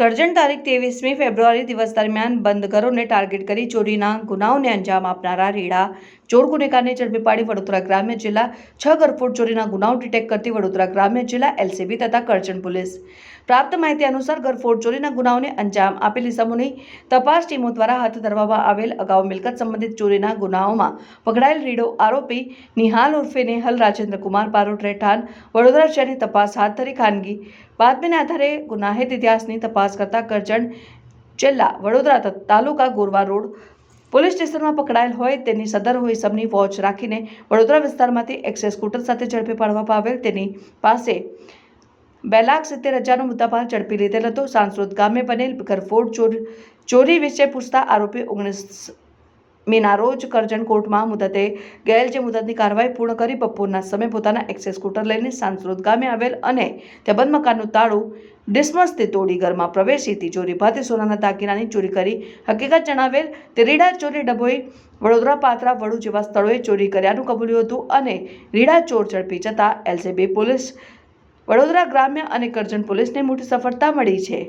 કરજણ તારીખ ત્રેવીસમી ફેબ્રુઆરી દિવસ દરમિયાન બંધ ઘરોને ટાર્ગેટ કરી ચોરીના ગુનાઓને અંજામ આપનારા રેડા. ચોર ગુનેગારને ઝડપી પાડી વડોદરા ગ્રામ્ય જિલ્લા છ ગરફોડ ચોરીના ગુનાઓ ડિટેક્ટ કરતી વડોદરા ગ્રામ્ય જિલ્લા એલસીબી તથા કરજણ પોલીસ. પ્રાપ્ત માહિતી અનુસાર ગરફોડ ચોરીના ગુનાઓને અંજામ આપેલી સમૂહની તપાસ ટીમો દ્વારા હાથ ધરવામાં આવેલ અગાઉ મિલકત સંબંધિત ચોરીના ગુનાઓમાં પકડાયેલ રીડો આરોપી નિહાલ ઉર્ફે નેહલ રાજેન્દ્ર કુમાર બારોટ રહેઠાણ વડોદરા શહેરની તપાસ હાથ ધરી ખાનગી બાતમીના આધારે ગુનાહિત ઇતિહાસની તપાસ કરતા કરજણ જિલ્લા વડોદરા તાલુકા ગોરવા રોડ પોલીસ સ્ટેશનમાં પકડાયેલ હોય તેની સદર હોય સમની વોચ રાખીને વડોદરા વિસ્તારમાંથી એક્સેસ સ્કૂટર સાથે ઝડપી પાડવામાં આવેલ તેની પાસે બે લાખ સિત્તેર હજારનો મુદ્દામાલ ઝડપી લીધેલ હતો. સાંસરોદ ગામે બનેલ ઘરફોડ ચોરી વિશે પૂછતા આરોપી ઓગણીસ મીના રોજ કરજણ કોર્ટમાં મુદતે ગયેલ જે મુદતની કાર્યવાહી પૂર્ણ કરી બપોરના સમયે પોતાના એક્સેસ સ્કૂટર લઈને સાંસરોદ ગામે આવેલ અને તે બંધ મકાનનું તાળું ડિસ્મસથી તોડી ઘરમાં પ્રવેશી તિજોરી ભાતે સોનાના દાગીનાની ચોરી કરી હકીકત જણાવેલ તે રીડા ચોરી ડભોઈ વડોદરા પાત્રા વડુ જેવા સ્થળોએ ચોરી કર્યાનું કબૂલ્યું હતું અને રીડા ચોર ઝડપી જતા એલસીબી પોલીસ વડોદરા ગ્રામ્ય અને કરજણ પોલીસને મોટી સફળતા મળી છે.